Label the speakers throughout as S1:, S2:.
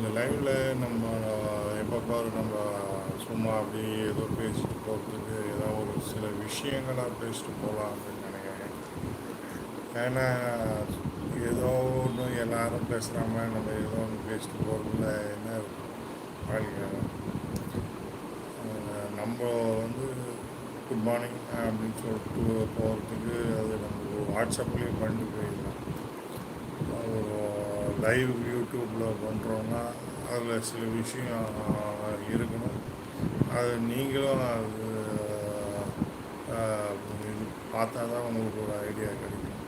S1: இந்த லைவில் நம்ம எப்போ பாரு நம்ம சும்மா அப்படியே ஏதோ பேசிட்டு போகிறதுக்கு ஏதோ ஒரு சில விஷயங்களாக பேசிட்டு போகலாம் அப்படின்னு நினைக்கிறேன். ஏன்னா ஏதோ ஒன்று எல்லாரும் பேசுகிறாம நம்ம ஏதோ ஒன்று பேசிட்டு போகிறதுல என்ன வாழ்க்கை நம்ம வந்து குட் மார்னிங் அப்படின்னு சொல்லிட்டு போகிறதுக்கு அது நம்ம வாட்ஸ்அப்லேயே பண்ணிட்டு போயிடலாம். ஒரு லைவ் யூடியூப்பில் பண்ணுறோன்னா அதில் சில விஷயம் இருக்கணும். அது நீங்களும் அது பார்த்தா தான் உங்களுக்கு ஒரு ஐடியா கிடைக்கும்.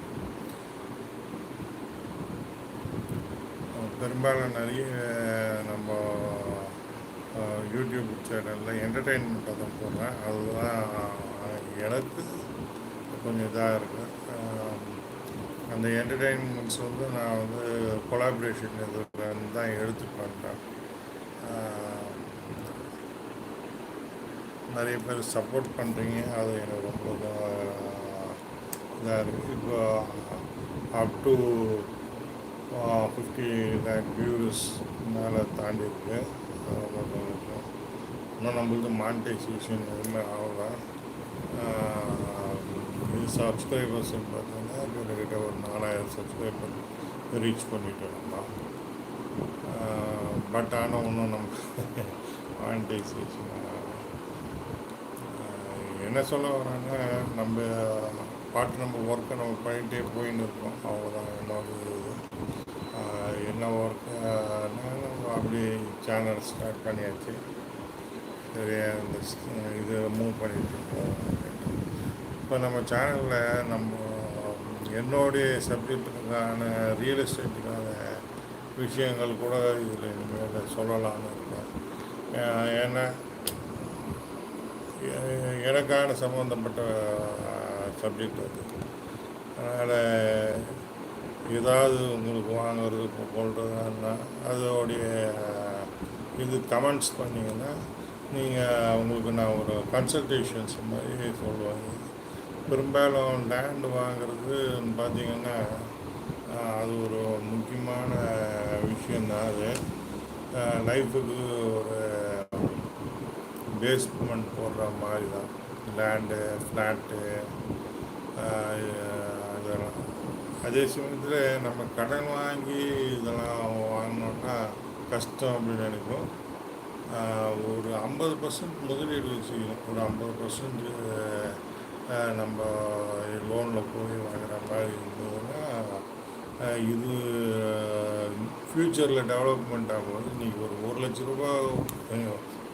S1: பெரும்பாலும் நிறைய நம்ம யூடியூப் சேனலில் என்டர்டெயின்மெண்ட்டை தான் போடுறேன். அதுதான் எனக்கு கொஞ்சம் இதாக இருக்குது அந்த என்டர்டெயின்மெண்ட்ஸ் வந்து நான் வந்து கொலாபரேஷன் இதில் தான் எடுத்து பண்ணுறேன் நிறைய பேர் சப்போர்ட் பண்ணுறீங்க அது எனக்கு ரொம்ப இதாக இருக்குது இப்போ up to fifty lakh views மேலே தாண்டி இருக்கு ரொம்ப இன்னும் நம்மளுக்கு மானிட்டைசேஷன் எதுவுமே ஆகலாம் இது சப்ஸ்கிரைபர்ஸ் பார்த்தீங்கன்னா கிட்டத்தட்ட ஒரு நாலாயிரம் சப்ஸ்கிரைபர் ரீச் பண்ணிட்டோம் நம்ம பட் ஆனால் இன்னும் நம்ம மானிட்டைசேஷன் என்ன சொல்ல வராங்க நம்ம பாட்டு நம்ம ஒர்க்கை நம்ம பண்ணிகிட்டே போயின்னு இருக்கோம். அவ்வளோதான் என்னோட இது என்ன ஒர்க்கு அப்படியே சேனல் ஸ்டார்ட் பண்ணியாச்சு. சரி அந்த இது மூவ் பண்ணிட்டு இருக்கோம். இப்போ நம்ம சேனலில் நம்ம என்னுடைய சப்ஜெக்ட்டுக்கான ரியல் எஸ்டேட்டுக்கான விஷயங்கள் கூட இதில் இனிமேல் சொல்லலாம்னு இருக்கேன் ஏன்னா எனக்கான சம்மந்தப்பட்ட சப்ஜெக்ட் அது. அதனால் ஏதாவது உங்களுக்கு வாங்குறது கொள்றதுன்னா அதோடைய இது கமெண்ட்ஸ் பண்ணிங்கன்னா நீங்கள் உங்களுக்கு நான் ஒரு கன்சல்டேஷன்ஸ் மாதிரி சொல்லுவாங்க. பெரும்பாலும் லேண்டு வாங்குறது பார்த்திங்கன்னா அது ஒரு முக்கியமான விஷயந்தான் அது. லைஃபுக்கு ஒரு பேஸ்மெண்ட் போடுற மாதிரி தான் லேண்டு ஃப்ளாட்டு இதெல்லாம். அதே சமயத்தில் நம்ம கடன் வாங்கி இதெல்லாம் வாங்கினோம்னா கஷ்டம் அப்படின்னு நினைக்கும் ஒரு ஐம்பது பர்சன்ட் முதலீடு வச்சுக்கணும். ஒரு ஐம்பது பர்சன்ட் நம்ம லோனில் போய் வாங்குற மாதிரி இருந்ததுன்னா இது ஃப்யூச்சரில் டெவலப்மெண்ட் ஆகும்போது இன்றைக்கி ஒரு ஒரு லட்ச ரூபா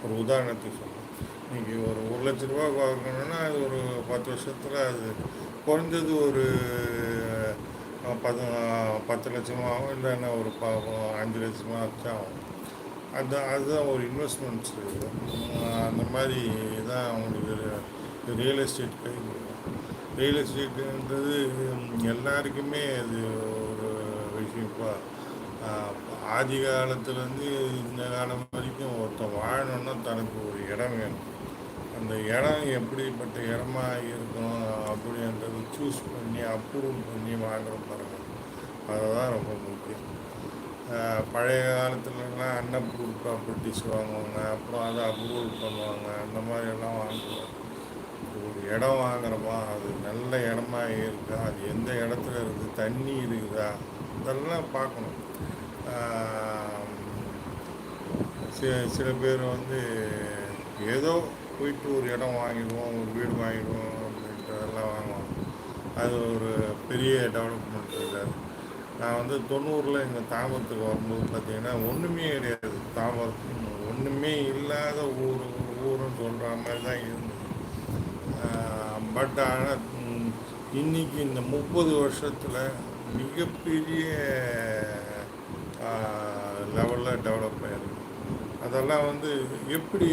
S1: ஒரு உதாரணத்துக்கு சொல்லணும். இன்றைக்கி ஒரு ஒரு லட்ச ரூபா வாங்கணும்னா அது ஒரு பத்து வருஷத்தில் அது குறைஞ்சது ஒரு பத்து பத்து லட்சமாக ஆகும் இல்லைன்னா ஒரு பா அஞ்சு லட்சமாக ஆகும். அதுதான் அதுதான் ஒரு இன்வெஸ்ட்மெண்ட்ஸ் அந்த மாதிரி தான் அவங்களுக்கு ரியல் எஸ்டேட் கை ரியல் எஸ்டேட்டுன்றது எல்லாருக்குமே அது ஒரு விஷயம் இப்போ ஆதி காலத்துலேருந்து இந்த காலம் வரைக்கும் ஒருத்தன் வாழணும்னா தனக்கு ஒரு இடம் வேணும். அந்த இடம் எப்படிப்பட்ட இடமா இருக்கணும் அப்படின்றத சூஸ் பண்ணி அப்ரூவ் பண்ணி வாங்குற பாருங்க. அதுதான் ரொம்ப முக்கியம். பழைய காலத்துலலாம் அன்அப்ரூவ் ப்ராப்பர்ட்டிஸ் வாங்குவாங்க அப்புறம் அதை அப்ரூவல் பண்ணுவாங்க அந்த மாதிரி எல்லாம் வாங்குவாங்க. இடம் வாங்குறோமா? அது நல்ல இடமா இருக்கா? அது எந்த இடத்துல இருக்குது தண்ணி இருக்குதா? இதெல்லாம் பார்க்கணும். சில சில பேர் வந்து ஏதோ போயிட்டு ஒரு இடம் வாங்கிடுவோம் ஒரு வீடு வாங்கிடுவோம் அப்படின்றதெல்லாம் வாங்குவோம் அது ஒரு பெரிய டெவலப்மெண்ட் இருக்காது நான் வந்து தொண்ணூறில் இங்கே தாமரத்துக்கு வரும்போது பார்த்தீங்கன்னா ஒன்றுமே கிடையாது. தாமரம் ஒன்றுமே இல்லாத ஊர் ஊருன்னு சொல்கிற மாதிரி தான் இருந்தது. பட் ஆனால் இன்றைக்கி இந்த முப்பது வருஷத்தில் மிகப்பெரிய லெவலில் டெவலப் ஆயிருக்கு. அதெல்லாம் வந்து எப்படி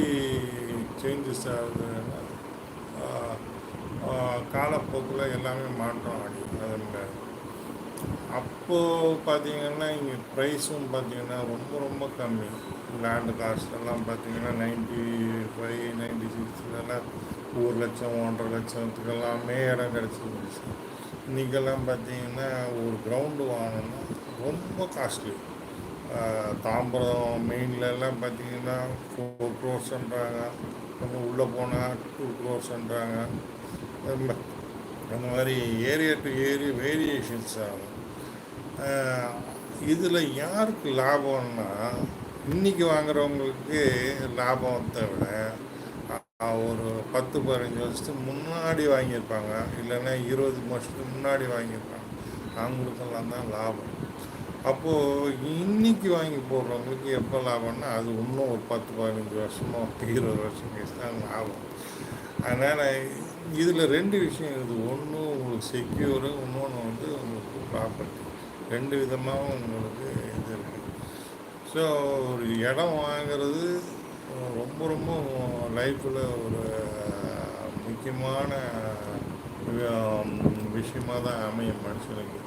S1: சேஞ்சஸ் ஆகுதுன்னா காலப்போக்கில் எல்லாமே மாற்றம் அடி அது அப்போது பார்த்தீங்கன்னா இங்கே ப்ரைஸும் பார்த்தீங்கன்னா ரொம்ப ரொம்ப கம்மி. லேண்டு காஸ்டெல்லாம் பார்த்தீங்கன்னா நைன்ட்டி ஃபைவ் நைன்ட்டி சிக்ஸ்லலாம் ஒரு லட்சம் ஒன்றரை லட்சத்துக்கெல்லாமே இடம் கிடச்சிருந்துச்சு. இன்றைக்கெல்லாம் பார்த்தீங்கன்னா ஒரு கிரவுண்டு வாங்கினா ரொம்ப காஸ்ட்லி தாம்பரம் மெயின்லலாம் பார்த்தீங்கன்னா ஃபோர் க்ரோர்ஸ்ன்றாங்க கொஞ்சம் உள்ளே போனால் டூ க்ரோர்ஸ்ன்றாங்க அந்த மாதிரி ஏரியா டு ஏரியா வேரியேஷன்ஸ் ஆகும். இதில் யாருக்கு லாபம்னா இன்றைக்கி வாங்குறவங்களுக்கு லாபத்தை விட ஒரு பத்து பதினஞ்சு வருஷத்துக்கு முன்னாடி வாங்கியிருப்பாங்க. இல்லைன்னா இருபது வருஷத்துக்கு முன்னாடி வாங்கியிருப்பாங்க. அவங்களுக்கெல்லாம் தான் லாபம். அப்போது இன்றைக்கி வாங்கி போடுறவங்களுக்கு எப்போ லாபம்னா அது இன்னும் ஒரு பத்து பதினஞ்சு வருஷமோ இருபது வருஷம் கழிச்சு தான் லாபம். அதனால் இதில் ரெண்டு விஷயம் இருக்குது. ஒன்று உங்களுக்கு செக்யூரு இன்னொன்று வந்து உங்களுக்கு ப்ராப்பர்ட்டி ரெண்டு விதமாகவும் உங்களுக்கு இது இருக்குது ஸோ ஒரு இடம் வாங்கிறது ரொம்ப ரொம்ப லைஃப்பில் ஒரு முக்கியமான விஷயமாக தான் அமையும் மனுஷனுக்கு.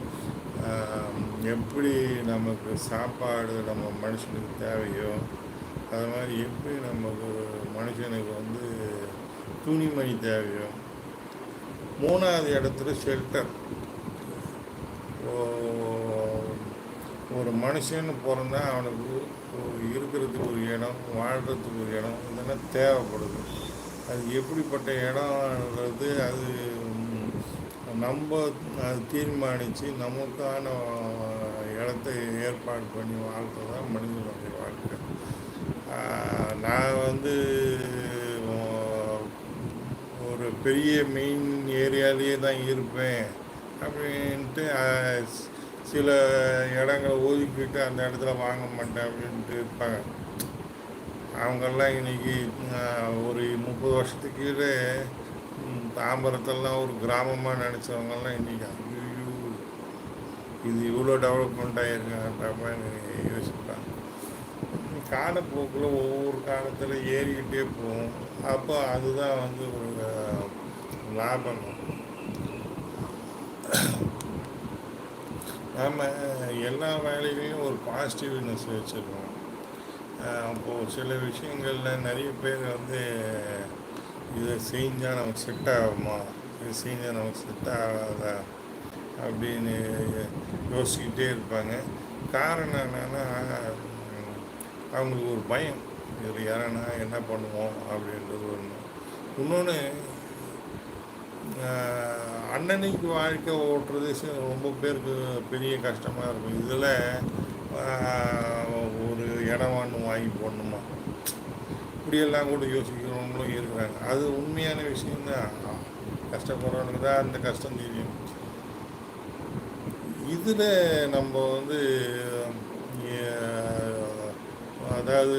S1: எப்படி நமக்கு சாப்பாடு நம்ம மனுஷனுக்கு தேவையோ அது மாதிரி எப்படி நமக்கு மனுஷனுக்கு வந்து துணிமணி தேவையோ. மூணாவது இடத்துல ஷெல்டர் ஒரு மனுஷன்னு பிறந்தா அவனுக்கு இருக்கிறதுக்கு ஒரு இடம் வாழ்கிறதுக்கு ஒரு இடம் இதெல்லாம் தேவைப்படுது. அது எப்படிப்பட்ட இடம்ன்றது அது நம்ம அது தீர்மானித்து நமக்கான இடத்த ஏற்பாடு பண்ணி வாழ்கிறது தான் மனிதனுடைய வாழ்க்கை. நான் வந்து ஒரு பெரிய மெயின் ஏரியாலேயே தான் இருப்பேன் அப்படின்ட்டு சில இடங்களை ஒதுக்கிட்டு அந்த இடத்துல வாங்க மாட்டேன் அப்படின்ட்டு இருப்பாங்க. அவங்கெல்லாம் இன்னைக்கு ஒரு முப்பது வருஷத்துக்கு கீழே தாம்பரத்தெல்லாம் ஒரு கிராமமாக நினச்சவங்கெல்லாம் இன்றைக்கி ஐயோ இது இவ்வளோ டெவலப்மெண்ட் ஆகிருக்கான்ற மாதிரி யோசிப்பாங்க. காலப்போக்கில் ஒவ்வொரு காலத்தில் ஏறிக்கிட்டே போகும். அப்போ அதுதான் வந்து ஒரு லாபம். நம்ம எல்லா வேலைகளையும் ஒரு பாசிட்டிவ்னஸ் வச்சுருக்கோம். அப்போது சில விஷயங்களில் நிறைய பேர் வந்து இதை செஞ்சால் நமக்கு செட் ஆகுமா? இது செஞ்சால் நமக்கு செட் ஆகாதா? அப்படின்னு யோசிக்கிட்டே இருப்பாங்க. காரணம் என்னென்னா அவங்களுக்கு ஒரு பயம். இதில் யாரனா என்ன பண்ணுவோம் அப்படின்றது ஒன்று இன்னொன்று அன்னன்னைக்கு வாழ்க்கை ஓட்டுறது ரொம்ப பேருக்கு பெரிய கஷ்டமாக இருக்கும். இதில் ஒரு இடம் வாங்கணும் வாங்கி போடணுமா? இப்படியெல்லாம் கூட யோசிக்கிறவங்களும் இருக்கிறாங்க. அது உண்மையான விஷயந்தான் கஷ்டப்படுறவனுக்கு தான் அந்த கஷ்டம் தெரியும். இதில் நம்ம வந்து அதாவது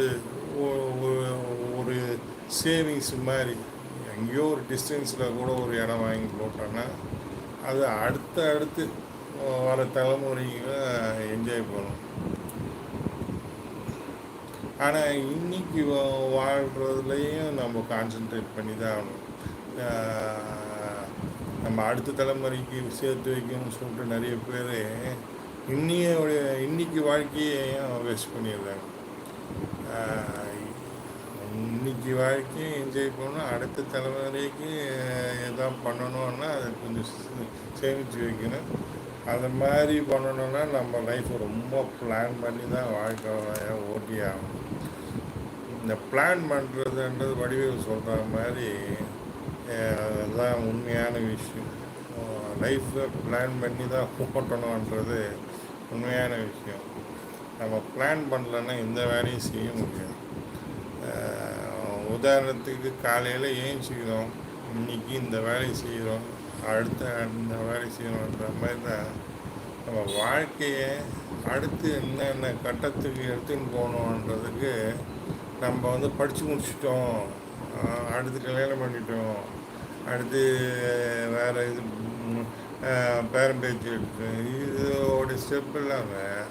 S1: ஒரு சேவிங்ஸ் மாதிரி எங்கேயோ ஒரு டிஸ்டன்ஸில் கூட ஒரு இடம் வாங்கி போட்டோன்னா அது அடுத்த அடுத்து வர தலைமுறைக்கு என்ஜாய் பண்ணும். ஆனால் இன்னைக்கு வா- நம்ம கான்சென்ட்ரேட் பண்ணி தான் ஆகணும். நம்ம அடுத்த தலைமுறைக்கு சேர்த்து வைக்கணும்னு சொல்லிட்டு நிறைய பேர் இன்னைய இன்னைக்கு வாழ்க்கையையும் வேஸ்ட் பண்ணிடுறாங்க. இன்னைக்கு வாழ்க்கையும் என்ஜாய் பண்ணணும். அடுத்த தலைமுறைக்கு எதாவது பண்ணணும்னா அதை கொஞ்சம் சேமித்து வைக்கணும். அது மாதிரி பண்ணணும்னா நம்ம லைஃப் ரொம்ப பிளான் பண்ணி தான் வாழ்க்கை ஓட்டி ஆகணும். இந்த பிளான் பண்ணுறதுன்றது வடிவேல் சொல்கிற மாதிரி அதுதான் உண்மையான விஷயம். லைஃப்பை பிளான் பண்ணி தான் ஓட்டணுன்றது உண்மையான விஷயம். நம்ம பிளான் பண்ணலன்னா எந்த வேலையும் செய்ய முடியாது. உதாரணத்துக்கு காலையில் ஏஞ்சிக்கிறோம் இன்னைக்கு இந்த வேலையை செய்கிறோம் அடுத்த இந்த வேலையை செய்யணுன்ற மாதிரி தான் நம்ம வாழ்க்கையை அடுத்து என்னென்ன கட்டத்துக்கு எடுத்துன்னு போகணுன்றதுக்கு நம்ம வந்து படித்து முடிச்சிட்டோம். அடுத்து கல்யாணம் பண்ணிட்டோம். அடுத்து வேறு இது பேரம்பேச்சு இதோட ஸ்டெப் இல்லாமல்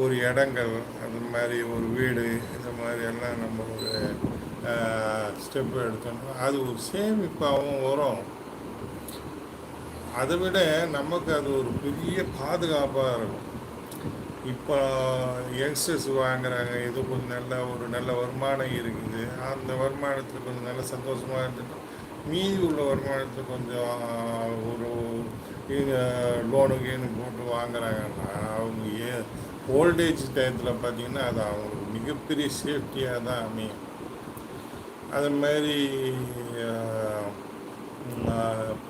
S1: ஒரு இடங்கள் அது மாதிரி ஒரு வீடு இந்த மாதிரி எல்லாம் நம்ம ஒரு ஸ்டெப் எடுத்தோம்னா அது ஒரு சேமிப்பாகவும் வரும். அதை விட நமக்கு அது ஒரு பெரிய பாதுகாப்பாக இருக்கும். இப்போ யங்ஸ்டர்ஸ் வாங்குறாங்க. இது கொஞ்சம் நல்ல ஒரு நல்ல வருமானம் இருக்குது. அந்த வருமானத்தில் கொஞ்சம் நல்ல சந்தோஷமாக இருந்துட்டு மீதி உள்ள வருமானத்தை கொஞ்சம் ஒரு லோனு கீனு போட்டு வாங்குறாங்கன்னா அவங்க ஏ ஓல்டேஜ் டயத்தில் பார்த்தீங்கன்னா அது அவங்களுக்கு மிகப்பெரிய சேஃப்டியாக தான் அமையும். அது மாதிரி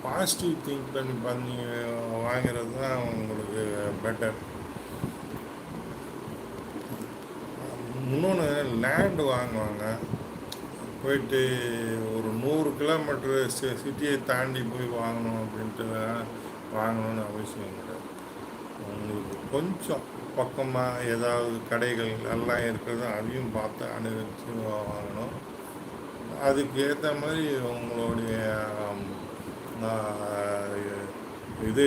S1: பாசிட்டிவ் திங்க் பண்ணி பண்ணி வாங்கிறது தான் உங்களுக்கு பெட்டர் இன்னொன்று லேண்டு வாங்குவாங்க. போயிட்டு ஒரு நூறு கிலோமீட்டர் சி சிட்டியை தாண்டி போய் வாங்கணும் அப்படின்ட்டு வாங்கணும்னு அவசியம் கிடையாது உங்களுக்கு கொஞ்சம் பக்கமாக ஏதாவது கடைகள் எல்லாம் இருக்கிறது அதையும் பார்த்து அனுபவித்து வாங்கணும். அதுக்கு ஏற்ற மாதிரி உங்களுடைய இது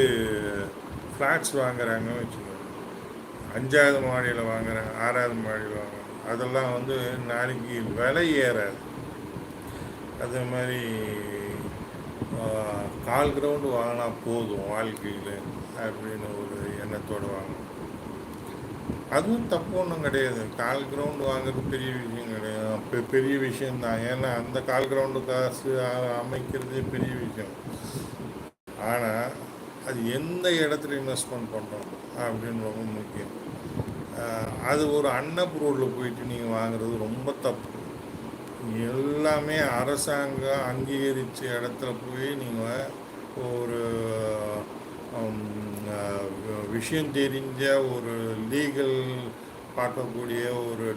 S1: ஃப்ளாட்ஸ் வாங்குறாங்கன்னு வச்சுக்கோங்க. அஞ்சாவது மாடியில் வாங்குறாங்க ஆறாவது மாடியில் வாங்குறாங்க. அதெல்லாம் வந்து நாளைக்கு விலை ஏறாது. அதே மாதிரி கால் கிரவுண்டு வாங்கினா போதும் வாழ்க்கையில் அப்படின்னு ஒரு எண்ணத்தோடு வாங்கணும். அதுவும் தப்பு ஒன்றும் கிடையாது. கால் கிரவுண்டு வாங்குறது பெரிய விஷயம் கிடையாது. பெ- பெரிய விஷயம்தான். ஏன்னா அந்த கால் கிரவுண்டு காசு அமைக்கிறதே பெரிய விஷயம். ஆனால் அது எந்த இடத்துல இன்வெஸ்ட்மெண்ட் பண்ணுறோம் அப்படின்னு ரொம்ப முக்கியம் அது ஒரு அன்னப்ரூவ்டில் போயிட்டு நீங்கள் வாங்குறது ரொம்ப தப்பு. எல்லாமே அரசாங்கம் அங்கீகரித்த இடத்துல போய் நீங்கள் ஒரு விஷயம் தெரிஞ்ச ஒரு லீகல் பார்க்கக்கூடிய ஒரு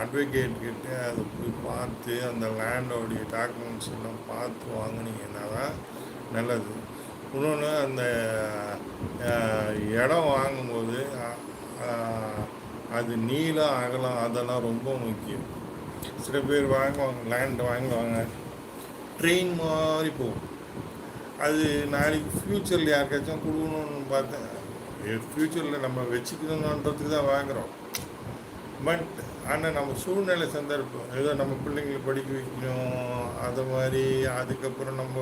S1: அட்வொகேட்கிட்ட அதை போய் பார்த்து அந்த லேண்டோடைய டாக்குமெண்ட்ஸ் எல்லாம் பார்த்து வாங்குனீங்கன்னா தான் நல்லது. இன்னொன்று அந்த இடம் வாங்கும்போது அது நீளம் அகலம் அதெல்லாம் ரொம்ப முக்கியம். சில பேர் வாங்குவாங்க லேண்ட் வாங்குவாங்க. ட்ரெயின் மாதிரி போகும். அது நாளைக்கு ஃப்யூச்சரில் யாருக்காச்சும் கொடுக்கணும்னு பார்த்தேன் ஃப்யூச்சரில் நம்ம வச்சுக்கணுன்றதுக்கு தான் வாங்குகிறோம் பட் ஆனால் நம்ம சூழ்நிலை சந்தர்ப்பம் ஏதோ நம்ம பிள்ளைங்களை படிக்க வைக்கணும் அது மாதிரி அதுக்கப்புறம் நம்ம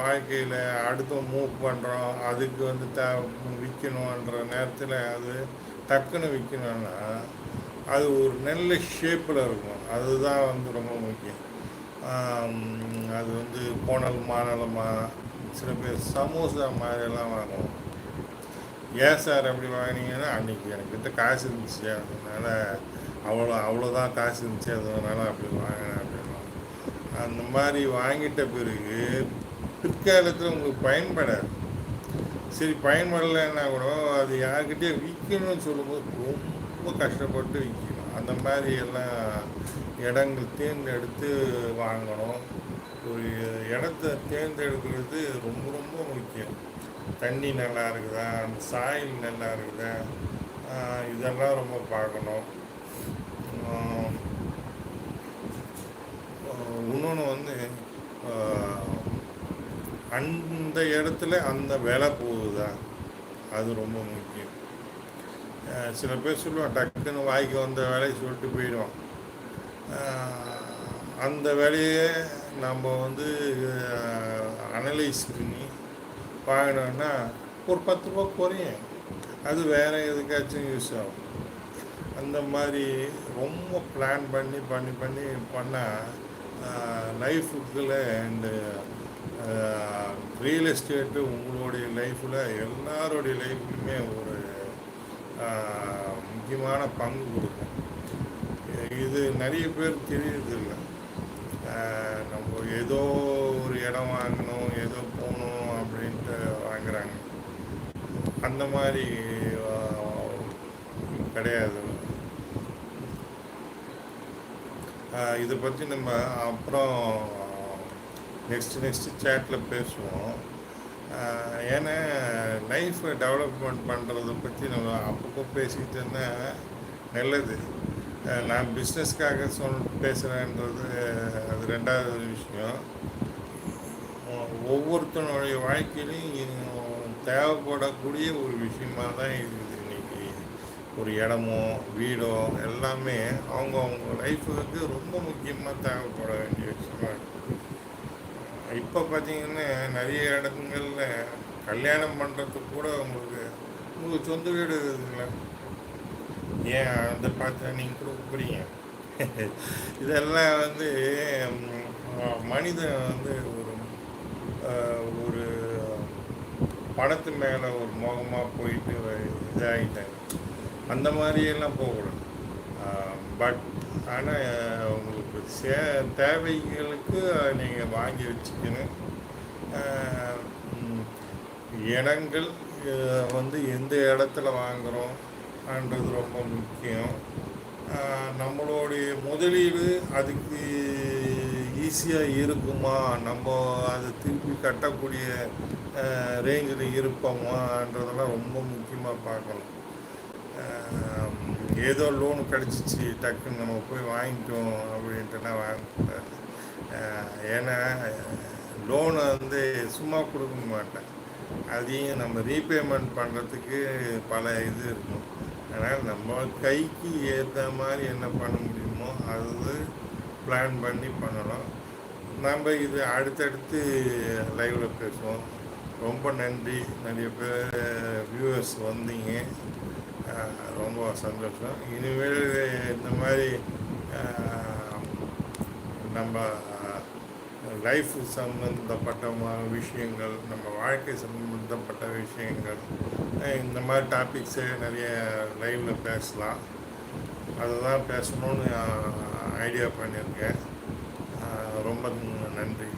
S1: வாழ்க்கையில் அடுத்த மூவ் பண்ணுறோம் அதுக்கு வந்து த விற்கணுன்ற நேரத்தில் அது டக்குன்னு விற்கணும்னா அது ஒரு நல்ல ஷேப்பில் இருக்கும். அதுதான் வந்து ரொம்ப முக்கியம். அது வந்து போனல் மானலமாக சில பேர் சமோசா மாதிரியெல்லாம் வாங்குவோம். ஏன் சார் அப்படி வாங்கினீங்கன்னா அன்றைக்கி எனக்கிட்ட காசு இருந்துச்சு. அதனால் அவ்வளோ அவ்வளோதான் காசு இருந்துச்சு. அதனால அப்படி வாங்கினேன் அப்படின்னா அந்த மாதிரி வாங்கிட்ட பிறகு பிற்காலத்தில் உங்களுக்கு பயன்படாது. சரி பயன்படலைன்னா கூட அது யார்கிட்டயே விற்கணும்னு சொல்லும்போது ரொம்ப கஷ்டப்பட்டு விற்கணும். அந்த மாதிரி எல்லாம் இடங்கள் தேர்ந்தெடுத்து வாங்கணும். ஒரு இடத்த தேர்ந்தெடுக்கிறது ரொம்ப ரொம்ப முக்கியம். தண்ணி நல்லா இருக்குதா? அந்த சாயில் நல்லா இருக்குதா? இதெல்லாம் ரொம்ப பார்க்கணும். இன்னொன்று வந்து அந்த இடத்துல அந்த விலை போகுதா? அது ரொம்ப முக்கியம். சில பேர் சொல்லுவான் டக்குன்னு வாய்க்கு வந்த வேலையை சொல்லிட்டு போயிடுவான் அந்த வேலையை நம்ம வந்து அனலைஸ் பண்ணி வாங்கினோம்னா ஒரு பத்து ரூபா குறையும். அது வேறு எதுக்காச்சும் யூஸ் ஆகும். அந்த மாதிரி ரொம்ப பிளான் பண்ணி பண்ணி பண்ணி பண்ணால் லைஃபுக்குள்ள இந்த ரியல் எஸ்டேட்டு உங்களுடைய லைஃப்பில் எல்லாருடைய லைஃப்லையுமே ஒரு முக்கியமான பங்கு கொடுக்கும். இது நிறைய பேர் தெரியறதில்லை. நம்ம ஏதோ ஒரு இடம் வாங்கணும் ஏதோ போகணும் அப்படின்ட்டு வாங்குறாங்க. அந்த மாதிரி கிடையாது. இதை பற்றி நம்ம அப்புறம் நெக்ஸ்ட் நெக்ஸ்ட் சேட்டில் பேசுவோம். ஏன்னா லைஃப் டெவலப்மெண்ட் பண்ணுறத பற்றி நம்ம அப்பப்போ பேசிக்கிட்டு இருந்தால் நல்லது. நான் பிஸ்னஸ்க்காக சொல் பேசுகிறேன்றது அது ரெண்டாவது விஷயம். ஒவ்வொருத்தனுடைய வாழ்க்கையிலையும் தேவைப்படக்கூடிய ஒரு விஷயமா தான் இருக்குது இன்றைக்கி ஒரு இடமோ வீடோ எல்லாமே அவங்க அவங்க லைஃபுக்கு ரொம்ப முக்கியமாக தேவைப்பட வேண்டிய விஷயமா இருக்குது. இப்போ பார்த்தீங்கன்னா நிறைய இடங்களில் கல்யாணம் பண்ணுறதுக்கு கூட உங்களுக்கு உங்களுக்கு சொந்த வீடு இருக்குங்களா ஏன் அந்த பார்த்து நீங்கள் கொடுக்க போறீங்க? இதெல்லாம் வந்து மனிதன் வந்து ஒரு ஒரு பணத்து மேலே ஒரு மோகமாக போயிட்டு இதாகிட்டாங்க அந்த மாதிரியெல்லாம் போகக்கூடாது. பட் ஆனால் உங்களுக்கு சே தேவைகளுக்கு நீங்கள் வாங்கி வச்சுக்கணும். இடங்கள் வந்து எந்த இடத்துல வாங்குகிறோம்ன்றது ரொம்ப முக்கியம். நம்மளுடைய முதலீடு அதுக்கு ஈஸியாக இருக்குமா? நம்ம அதை திருப்பி கட்டக்கூடிய ரேஞ்சில் இருப்போமான்றதெல்லாம் ரொம்ப முக்கியமாக பார்க்கணும். ஏதோ லோன் கிடச்சிச்சு டக்குன்னு நம்ம போய் வாங்கிட்டோம் அப்படின்ட்டுனா வாங்கக்கூடாது ஏன்னா லோனை வந்து சும்மா கொடுக்க மாட்டேன். அதையும் நம்ம ரீபேமெண்ட் பண்ணுறதுக்கு பல இது இருக்கும். அதனால் நம்ம கைக்கு ஏற்ற மாதிரி என்ன பண்ண முடியுமோ அது பிளான் பண்ணி பண்ணணும். நம்ம இது அடுத்தடுத்து லைவில் பேசுவோம். ரொம்ப நன்றி. நிறைய பேர் வியூவர்ஸ் வந்தீங்க. ரொம்ப சந்தோஷம். இனிமேல் இந்த மாதிரி நம்ம லைஃப் சம்மந்தப்பட்ட விஷயங்கள் நம்ம வாழ்க்கை சம்மந்தப்பட்ட விஷயங்கள் இந்த மாதிரி டாபிக்ஸு நிறைய லைவில் பேசலாம். அதுதான் பேசணும்னு ஐடியா பண்ணியிருக்கேன். ரொம்ப நன்றி.